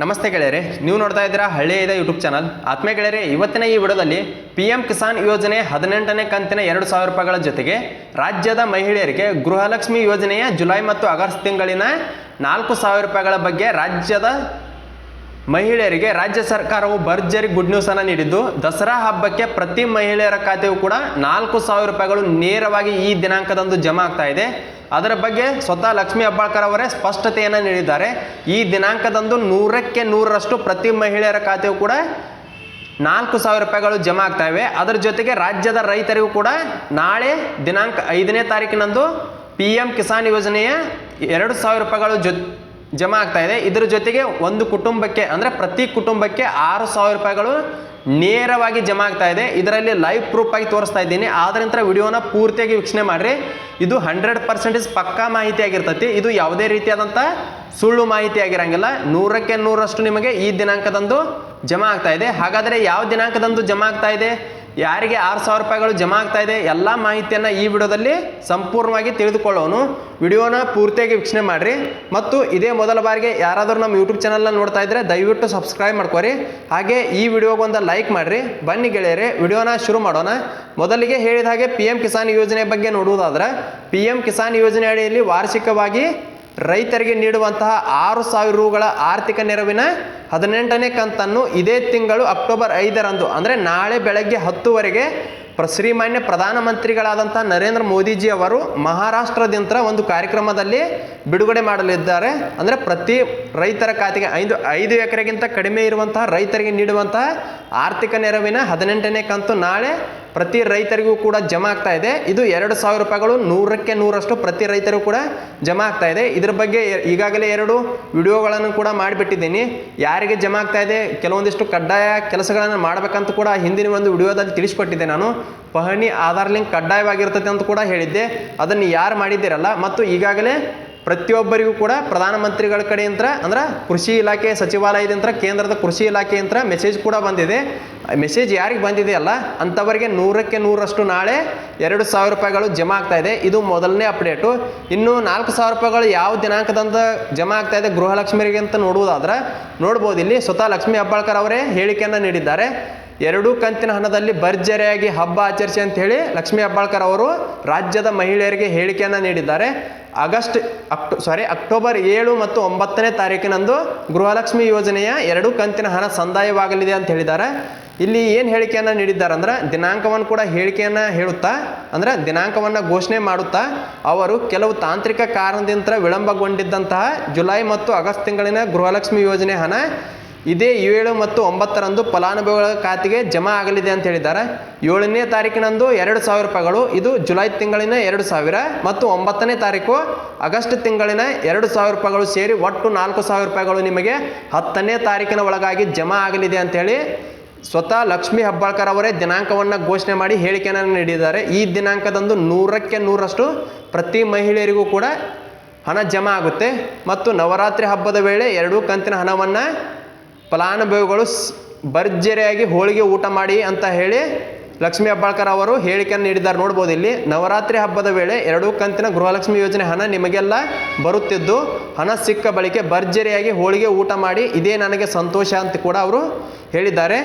ನಮಸ್ತೆ ಗೆಳೆಯರೆ, ನೀವು ನೋಡ್ತಾ ಇದ್ದೀರಾ ಹಳ್ಳಿಯ ಇದೆ ಯೂಟ್ಯೂಬ್ ಚಾನಲ್ ಆತ್ಮೀಯ ಗೆಳೆಯರೆ, ಇವತ್ತಿನ ಈ ವಿಡಿಯೋದಲ್ಲಿ ಪಿ ಎಂ ಕಿಸಾನ್ ಯೋಜನೆ ಹದಿನೆಂಟನೇ ಕಂತಿನ ಎರಡು ಸಾವಿರ ರೂಪಾಯಿಗಳ ಜೊತೆಗೆ ರಾಜ್ಯದ ಮಹಿಳೆಯರಿಗೆ ಗೃಹಲಕ್ಷ್ಮಿ ಯೋಜನೆಯ ಜುಲೈ ಮತ್ತು ಆಗಸ್ಟ್ ತಿಂಗಳಿನ ನಾಲ್ಕು ಸಾವಿರ ರೂಪಾಯಿಗಳ ಬಗ್ಗೆ ರಾಜ್ಯದ ಮಹಿಳೆಯರಿಗೆ ರಾಜ್ಯ ಸರ್ಕಾರವು ಭರ್ಜರಿ ಗುಡ್ ನ್ಯೂಸ್ ಅನ್ನು ನೀಡಿದ್ದು, ದಸರಾ ಹಬ್ಬಕ್ಕೆ ಪ್ರತಿ ಮಹಿಳೆಯರ ಖಾತೆಯು ಕೂಡ ನಾಲ್ಕು ಸಾವಿರ ರೂಪಾಯಿಗಳು ನೇರವಾಗಿ ಈ ದಿನಾಂಕದಂದು ಜಮಾ ಆಗ್ತಾ ಇದೆ. ಅದರ ಬಗ್ಗೆ ಸ್ವತಃ ಲಕ್ಷ್ಮೀ ಹೆಬ್ಬಾಳ್ಕರ್ ಅವರೇ ಸ್ಪಷ್ಟತೆಯನ್ನು ನೀಡಿದ್ದಾರೆ. ಈ ದಿನಾಂಕದಂದು ನೂರಕ್ಕೆ ನೂರರಷ್ಟು ಪ್ರತಿ ಮಹಿಳೆಯರ ಖಾತೆಯು ಕೂಡ ನಾಲ್ಕು ಸಾವಿರ ರೂಪಾಯಿಗಳು ಜಮಾ ಆಗ್ತಾ ಇವೆ. ಅದರ ಜೊತೆಗೆ ರಾಜ್ಯದ ರೈತರಿಗೂ ಕೂಡ ನಾಳೆ ದಿನಾಂಕ ಐದನೇ ತಾರೀಕಿನಂದು ಪಿ ಎಂ ಕಿಸಾನ್ ಯೋಜನೆಯ ಎರಡು ಸಾವಿರ ರೂಪಾಯಿಗಳು ಜೊ ಜಮಾ ಆಗ್ತಾ ಇದೆ. ಇದರ ಜೊತೆಗೆ ಒಂದು ಕುಟುಂಬಕ್ಕೆ ಅಂದರೆ ಪ್ರತಿ ಕುಟುಂಬಕ್ಕೆ ಆರು ಸಾವಿರ ರೂಪಾಯಿಗಳು ನೇರವಾಗಿ ಜಮಾ ಆಗ್ತಾ ಇದೆ. ಇದರಲ್ಲಿ ಲೈವ್ ಪ್ರೂಫ್ ಆಗಿ ತೋರಿಸ್ತಾ ಇದ್ದೀನಿ. ಆದ್ರಿಂದ ವಿಡಿಯೋನ ಪೂರ್ತಿಯಾಗಿ ವೀಕ್ಷಣೆ ಮಾಡಿರಿ. ಇದು ಹಂಡ್ರೆಡ್ ಪರ್ಸೆಂಟೇಜ್ ಪಕ್ಕಾ ಮಾಹಿತಿ ಆಗಿರ್ತೈತಿ. ಇದು ಯಾವುದೇ ರೀತಿಯಾದಂಥ ಸುಳ್ಳು ಮಾಹಿತಿ ಆಗಿರಂಗಿಲ್ಲ. ನೂರಕ್ಕೆ ನೂರಷ್ಟು ನಿಮಗೆ ಈ ದಿನಾಂಕದಂದು ಜಮಾ ಆಗ್ತಾ ಇದೆ. ಹಾಗಾದರೆ ಯಾವ ದಿನಾಂಕದಂದು ಜಮಾ ಆಗ್ತಾ ಇದೆ? ಯಾರಿಗೆ ಆರು ಸಾವಿರ ರೂಪಾಯಿಗಳು ಜಮಾ ಆಗ್ತಾ ಇದೆ ಎಲ್ಲ ಮಾಹಿತಿಯನ್ನು ಈ ವಿಡಿಯೋದಲ್ಲಿ ಸಂಪೂರ್ಣವಾಗಿ ತಿಳಿದುಕೊಳ್ಳೋನು. ವಿಡಿಯೋನ ಪೂರ್ತಿಯಾಗಿ ವೀಕ್ಷಣೆ ಮಾಡಿರಿ. ಮತ್ತು ಇದೇ ಮೊದಲ ಬಾರಿಗೆ ಯಾರಾದರೂ ನಮ್ಮ ಯೂಟ್ಯೂಬ್ ಚಾನಲ್ನ ನೋಡ್ತಾ ಇದ್ದರೆ ದಯವಿಟ್ಟು ಸಬ್ಸ್ಕ್ರೈಬ್ ಮಾಡ್ಕೊರಿ. ಹಾಗೆ ಈ ವಿಡಿಯೋಗೊಂದು ಲೈಕ್ ಮಾಡಿರಿ. ಬನ್ನಿ ಗೆಳೆಯರೆ, ವಿಡಿಯೋನ ಶುರು ಮಾಡೋಣ. ಮೊದಲಿಗೆ ಹೇಳಿದ ಹಾಗೆ ಪಿ ಕಿಸಾನ್ ಯೋಜನೆ ಬಗ್ಗೆ ನೋಡುವುದಾದ್ರೆ ಪಿ ಕಿಸಾನ್ ಯೋಜನೆ ಅಡಿಯಲ್ಲಿ ವಾರ್ಷಿಕವಾಗಿ ರೈತರಿಗೆ ನೀಡುವಂತಹ ಆರು ಸಾವಿರ ರೂಗಳ ಆರ್ಥಿಕ ನೆರವಿನ ಹದಿನೆಂಟನೇ ಕಂತನ್ನು ಇದೇ ತಿಂಗಳು ಅಕ್ಟೋಬರ್ ಐದರಂದು, ಅಂದರೆ ನಾಳೆ ಬೆಳಗ್ಗೆ ಹತ್ತುವರೆಗೆ ಪ್ರ, ಶ್ರೀಮಾನ್ಯ ಪ್ರಧಾನಮಂತ್ರಿಗಳಾದಂಥ ನರೇಂದ್ರ ಮೋದಿಜಿ ಅವರು ಮಹಾರಾಷ್ಟ್ರದಿಂದ ಒಂದು ಕಾರ್ಯಕ್ರಮದಲ್ಲಿ ಬಿಡುಗಡೆ ಮಾಡಲಿದ್ದಾರೆ. ಅಂದರೆ ಪ್ರತಿ ರೈತರ ಖಾತೆಗೆ ಐದು ಐದು ಎಕರೆಗಿಂತ ಕಡಿಮೆ ಇರುವಂತಹ ರೈತರಿಗೆ ನೀಡುವಂತಹ ಆರ್ಥಿಕ ನೆರವಿನ ಹದಿನೆಂಟನೇ ಕಂತು ನಾಳೆ ಪ್ರತಿ ರೈತರಿಗೂ ಕೂಡ ಜಮಾ ಆಗ್ತಾ ಇದೆ. ಇದು ಎರಡು ಸಾವಿರ ರೂಪಾಯಿಗಳು ನೂರಕ್ಕೆ ನೂರಷ್ಟು ಪ್ರತಿ ರೈತರು ಕೂಡ ಜಮಾ ಆಗ್ತಾ ಇದೆ. ಇದ್ರ ಬಗ್ಗೆ ಈಗಾಗಲೇ ಎರಡು ವಿಡಿಯೋಗಳನ್ನು ಕೂಡ ಮಾಡಿಬಿಟ್ಟಿದ್ದೀನಿ. ಯಾರಿಗೆ ಜಮಾ ಆಗ್ತಾ ಇದೆ, ಕೆಲವೊಂದಿಷ್ಟು ಕಡ್ಡಾಯ ಕೆಲಸಗಳನ್ನು ಮಾಡಬೇಕಂತ ಕೂಡ ಹಿಂದಿನ ಒಂದು ವಿಡಿಯೋದಲ್ಲಿ ತಿಳಿಸ್ಕೊಟ್ಟಿದ್ದೆ ನಾನು. ಪಹಣಿ ಆಧಾರ್ ಲಿಂಕ್ ಕಡ್ಡಾಯವಾಗಿರ್ತದೆ ಅಂತ ಕೂಡ ಹೇಳಿದ್ದೆ. ಅದನ್ನು ಯಾರು ಮಾಡಿದ್ದೀರಲ್ಲ? ಮತ್ತು ಈಗಾಗಲೇ ಪ್ರತಿಯೊಬ್ಬರಿಗೂ ಕೂಡ ಪ್ರಧಾನಮಂತ್ರಿಗಳ ಕಡೆಯಿಂದ ಅಂದ್ರೆ ಕೃಷಿ ಇಲಾಖೆ ಸಚಿವಾಲಯದಿಂದ ಕೇಂದ್ರದ ಕೃಷಿ ಇಲಾಖೆಯಿಂದ ಮೆಸೇಜ್ ಕೂಡ ಬಂದಿದೆ. ಮೆಸೇಜ್ ಯಾರಿಗೆ ಬಂದಿದೆಯಲ್ಲ ಅಂಥವರಿಗೆ ನೂರಕ್ಕೆ ನೂರಷ್ಟು ನಾಳೆ ಎರಡು ಸಾವಿರ ರೂಪಾಯಿಗಳು ಜಮಾ ಆಗ್ತಾ ಇದೆ. ಇದು ಮೊದಲನೇ ಅಪ್ಡೇಟು ಇನ್ನು ನಾಲ್ಕು ಸಾವಿರ ರೂಪಾಯಿಗಳು ಯಾವ ದಿನಾಂಕದಂದು ಜಮಾ ಆಗ್ತಾ ಇದೆ ಗೃಹಲಕ್ಷ್ಮಿಯರಿಗೆ ಅಂತ ನೋಡುವುದಾದ್ರೆ ನೋಡ್ಬೋದು ಇಲ್ಲಿ ಸ್ವತಃ ಲಕ್ಷ್ಮೀ ಹೆಬ್ಬಾಳ್ಕರ್ ಅವರೇ ಹೇಳಿಕೆಯನ್ನು ನೀಡಿದ್ದಾರೆ. ಎರಡೂ ಕಂತಿನ ಹಣದಲ್ಲಿ ಭರ್ಜರಿಯಾಗಿ ಹಬ್ಬ ಆಚರಿಸಿ ಅಂತ ಹೇಳಿ ಲಕ್ಷ್ಮೀ ಹೆಬ್ಬಾಳ್ಕರ್ ಅವರು ರಾಜ್ಯದ ಮಹಿಳೆಯರಿಗೆ ಹೇಳಿಕೆಯನ್ನು ನೀಡಿದ್ದಾರೆ. ಆಗಸ್ಟ್ ಅಕ್ಟೋ ಸಾರಿ ಅಕ್ಟೋಬರ್ ಏಳು ಮತ್ತು ಒಂಬತ್ತನೇ ತಾರೀಕಿನಂದು ಗೃಹಲಕ್ಷ್ಮಿ ಯೋಜನೆಯ ಎರಡು ಕಂತಿನ ಹಣ ಸಂದಾಯವಾಗಲಿದೆ ಅಂತ ಹೇಳಿದ್ದಾರೆ. ಇಲ್ಲಿ ಏನು ಹೇಳಿಕೆಯನ್ನು ನೀಡಿದ್ದಾರೆ ಅಂದ್ರೆ ದಿನಾಂಕವನ್ನು ಕೂಡ ಹೇಳಿಕೆಯನ್ನು ಹೇಳುತ್ತಾ, ಅಂದರೆ ದಿನಾಂಕವನ್ನು ಘೋಷಣೆ ಮಾಡುತ್ತಾ, ಅವರು ಕೆಲವು ತಾಂತ್ರಿಕ ಕಾರಣದಿಂದ ವಿಳಂಬಗೊಂಡಿದ್ದಂತಹ ಜುಲೈ ಮತ್ತು ಆಗಸ್ಟ್ ತಿಂಗಳಿನ ಗೃಹಲಕ್ಷ್ಮಿ ಯೋಜನೆ ಹಣ ಇದೇ ಏಳು ಮತ್ತು ಒಂಬತ್ತರಂದು ಫಲಾನುಭವಿಗಳ ಖಾತೆಗೆ ಜಮಾ ಆಗಲಿದೆ ಅಂತ ಹೇಳಿದ್ದಾರೆ. ಏಳನೇ ತಾರೀಕಿನಂದು ಎರಡು ಸಾವಿರ ರೂಪಾಯಿಗಳು, ಇದು ಜುಲೈ ತಿಂಗಳಿನ ಎರಡು ಸಾವಿರ ಮತ್ತು ಒಂಬತ್ತನೇ ತಾರೀಕು ಆಗಸ್ಟ್ ತಿಂಗಳಿನ ಎರಡು ಸಾವಿರ ರೂಪಾಯಿಗಳು ಸೇರಿ ಒಟ್ಟು ನಾಲ್ಕು ಸಾವಿರ ರೂಪಾಯಿಗಳು ನಿಮಗೆ ಹತ್ತನೇ ತಾರೀಕಿನ ಒಳಗಾಗಿ ಜಮಾ ಆಗಲಿದೆ ಅಂತೇಳಿ ಸ್ವತಃ ಲಕ್ಷ್ಮೀ ಹೆಬ್ಬಾಳ್ಕರ್ ಅವರೇ ದಿನಾಂಕವನ್ನು ಘೋಷಣೆ ಮಾಡಿ ಹೇಳಿಕೆಯನ್ನು ನೀಡಿದ್ದಾರೆ. ಈ ದಿನಾಂಕದಂದು ನೂರಕ್ಕೆ ನೂರಷ್ಟು ಪ್ರತಿ ಮಹಿಳೆಯರಿಗೂ ಕೂಡ ಹಣ ಜಮಾ ಆಗುತ್ತೆ. ಮತ್ತು ನವರಾತ್ರಿ ಹಬ್ಬದ ವೇಳೆ ಎರಡೂ ಕಂತಿನ ಹಣವನ್ನು ಫಲಾನುಭವಿಗಳು ಭರ್ಜರಿಯಾಗಿ ಹೋಳಿಗೆ ಊಟ ಮಾಡಿ ಅಂತ ಹೇಳಿ ಲಕ್ಷ್ಮೀ ಹೆಬ್ಬಾಳ್ಕರ್ ಅವರು ಹೇಳಿಕೆಯನ್ನು ನೀಡಿದ್ದಾರೆ. ನೋಡ್ಬೋದು ಇಲ್ಲಿ ನವರಾತ್ರಿ ಹಬ್ಬದ ವೇಳೆ ಎರಡೂ ಕಂತಿನ ಗೃಹಲಕ್ಷ್ಮಿ ಯೋಜನೆ ಹಣ ನಿಮಗೆಲ್ಲ ಬರುತ್ತಿದ್ದು, ಹಣ ಸಿಕ್ಕ ಬಳಿಕೆ ಭರ್ಜರಿಯಾಗಿ ಹೋಳಿಗೆ ಊಟ ಮಾಡಿ ಇದೇ ನನಗೆ ಸಂತೋಷ ಅಂತ ಕೂಡ ಅವರು ಹೇಳಿದ್ದಾರೆ.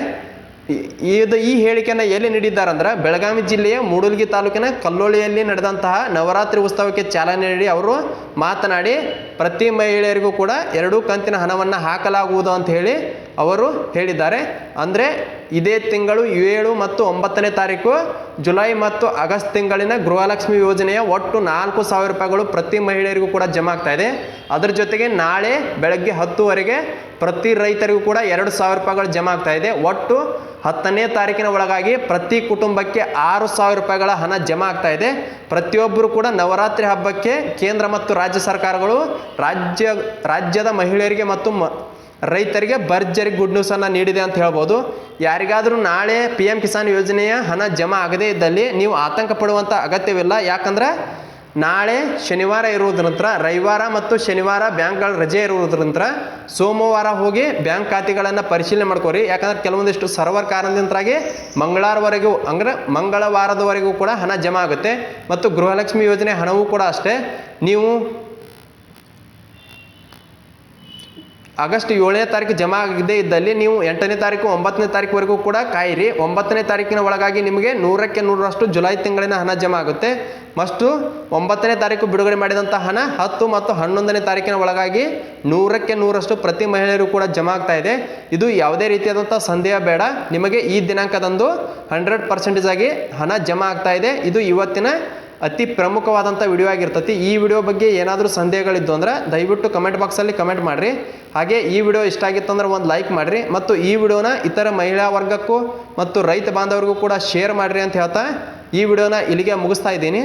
ಇದು ಈ ಹೇಳಿಕೆಯನ್ನು ಎಲ್ಲಿ ನೀಡಿದ್ದಾರೆ ಅಂದ್ರೆ ಬೆಳಗಾವಿ ಜಿಲ್ಲೆಯ ಮೂಡಲ್ಗಿ ತಾಲೂಕಿನ ಕಲ್ಲೋಳಿಯಲ್ಲಿ ನಡೆದಂತಹ ನವರಾತ್ರಿ ಉತ್ಸವಕ್ಕೆ ಚಾಲನೆ ನೀಡಿ ಅವರು ಮಾತನಾಡಿ, ಪ್ರತಿ ಮಹಿಳೆಯರಿಗೂ ಕೂಡ ಎರಡೂ ಕಂತಿನ ಹಣವನ್ನು ಹಾಕಲಾಗುವುದು ಅಂತ ಹೇಳಿ ಅವರು ಹೇಳಿದ್ದಾರೆ. ಅಂದರೆ ಇದೇ ತಿಂಗಳು ಏಳು ಮತ್ತು ಒಂಬತ್ತನೇ ತಾರೀಕು, ಜುಲೈ ಮತ್ತು ಆಗಸ್ಟ್ ತಿಂಗಳಿನ ಗೃಹಲಕ್ಷ್ಮಿ ಯೋಜನೆಯ ಒಟ್ಟು ನಾಲ್ಕು ಸಾವಿರ ರೂಪಾಯಿಗಳು ಪ್ರತಿ ಮಹಿಳೆಯರಿಗೂ ಕೂಡ ಜಮಾ ಆಗ್ತಾ ಇದೆ. ಅದರ ಜೊತೆಗೆ ನಾಳೆ ಬೆಳಗ್ಗೆ ಹತ್ತುವರೆಗೆ ಪ್ರತಿ ರೈತರಿಗೂ ಕೂಡ ಎರಡು ಸಾವಿರ ರೂಪಾಯಿಗಳು ಜಮಾ ಆಗ್ತಾ ಇದೆ. ಒಟ್ಟು ಹತ್ತನೇ ತಾರೀಕಿನ ಒಳಗಾಗಿ ಪ್ರತಿ ಕುಟುಂಬಕ್ಕೆ ಆರು ಸಾವಿರ ರೂಪಾಯಿಗಳ ಹಣ ಜಮಾ ಆಗ್ತಾ ಇದೆ. ಪ್ರತಿಯೊಬ್ಬರು ಕೂಡ ನವರಾತ್ರಿ ಹಬ್ಬಕ್ಕೆ ಕೇಂದ್ರ ಮತ್ತು ರಾಜ್ಯ ಸರ್ಕಾರಗಳು ರಾಜ್ಯ, ರಾಜ್ಯದ ಮಹಿಳೆಯರಿಗೆ ಮತ್ತು ರೈತರಿಗೆ ಭರ್ಜರಿ ಗುಡ್ ನ್ಯೂಸನ್ನು ನೀಡಿದೆ ಅಂತ ಹೇಳ್ಬೋದು. ಯಾರಿಗಾದರೂ ನಾಳೆ ಪಿ ಎಂ ಕಿಸಾನ್ ಯೋಜನೆಯ ಹಣ ಜಮಾ ಆಗದೇ ಇದ್ದಲ್ಲಿ ನೀವು ಆತಂಕ ಪಡುವಂಥ ಅಗತ್ಯವಿಲ್ಲ. ಯಾಕಂದ್ರೆ ನಾಳೆ ಶನಿವಾರ ಇರುವುದರಿಂದ ರವಿವಾರ ಮತ್ತು ಶನಿವಾರ ಬ್ಯಾಂಕ್ಗಳ ರಜೆ ಇರುವುದರಿಂದ ಸೋಮವಾರ ಹೋಗಿ ಬ್ಯಾಂಕ್ ಖಾತೆಗಳನ್ನು ಪರಿಶೀಲನೆ ಮಾಡ್ಕೋರಿ. ಯಾಕಂದ್ರೆ ಕೆಲವೊಂದಿಷ್ಟು ಸರ್ವರ್ ಕಾರಣದಿಂದಾಗಿ ಮಂಗಳವಾರವರೆಗೂ ಅಂದ್ರೆ ಮಂಗಳವಾರದವರೆಗೂ ಕೂಡ ಹಣ ಜಮಾ ಆಗುತ್ತೆ. ಮತ್ತು ಗೃಹಲಕ್ಷ್ಮಿ ಯೋಜನೆ ಹಣವೂ ಕೂಡ ಅಷ್ಟೇ. ನೀವು ಆಗಸ್ಟ್ ಏಳನೇ ತಾರೀಕು ಜಮಾ ಆಗದೇ ಇದ್ದಲ್ಲಿ ನೀವು ಎಂಟನೇ ತಾರೀಕು, ಒಂಬತ್ತನೇ ತಾರೀಕುವರೆಗೂ ಕೂಡ ಕಾಯಿರಿ. ಒಂಬತ್ತನೇ ತಾರೀಕಿನ ಒಳಗಾಗಿ ನಿಮಗೆ ನೂರಕ್ಕೆ ನೂರರಷ್ಟು ಜುಲೈ ತಿಂಗಳಿನ ಹಣ ಜಮಾ ಆಗುತ್ತೆ. ಮಸ್ಟು ಒಂಬತ್ತನೇ ತಾರೀಕು ಬಿಡುಗಡೆ ಮಾಡಿದಂಥ ಹಣ ಹತ್ತು ಮತ್ತು ಹನ್ನೊಂದನೇ ತಾರೀಕಿನ ಒಳಗಾಗಿ ನೂರಕ್ಕೆ ನೂರಷ್ಟು ಪ್ರತಿ ಮಹಿಳೆಯರು ಕೂಡ ಜಮಾ ಆಗ್ತಾ ಇದೆ. ಇದು ಯಾವುದೇ ರೀತಿಯಾದಂಥ ಸಂದೇಹ ಬೇಡ. ನಿಮಗೆ ಈ ದಿನಾಂಕದಂದು ಹಂಡ್ರೆಡ್ ಪರ್ಸೆಂಟೇಜ್ ಆಗಿ ಹಣ ಜಮಾ ಆಗ್ತಾ ಇದೆ. ಇದು ಇವತ್ತಿನ ಅತಿ ಪ್ರಮುಖವಾದಂಥ ವಿಡಿಯೋ ಆಗಿರ್ತತಿ. ಈ ವಿಡಿಯೋ ಬಗ್ಗೆ ಏನಾದರೂ ಸಂದೇಹಗಳಿದ್ದು ಅಂದ್ರೆ ದಯವಿಟ್ಟು ಕಮೆಂಟ್ ಬಾಕ್ಸಲ್ಲಿ ಕಮೆಂಟ್ ಮಾಡಿರಿ. ಹಾಗೆ ಈ ವಿಡಿಯೋ ಇಷ್ಟ ಆಗಿತ್ತು ಅಂದರೆ ಒಂದು ಲೈಕ್ ಮಾಡಿರಿ. ಮತ್ತು ಈ ವಿಡಿಯೋನ ಇತರ ಮಹಿಳಾ ವರ್ಗಕ್ಕೂ ಮತ್ತು ರೈತ ಬಾಂಧವರಿಗೂ ಕೂಡ ಶೇರ್ ಮಾಡಿರಿ ಅಂತ ಹೇಳ್ತಾ ಈ ವಿಡಿಯೋನ ಇಲ್ಲಿಗೆ ಮುಗಿಸ್ತಾ ಇದ್ದೀನಿ.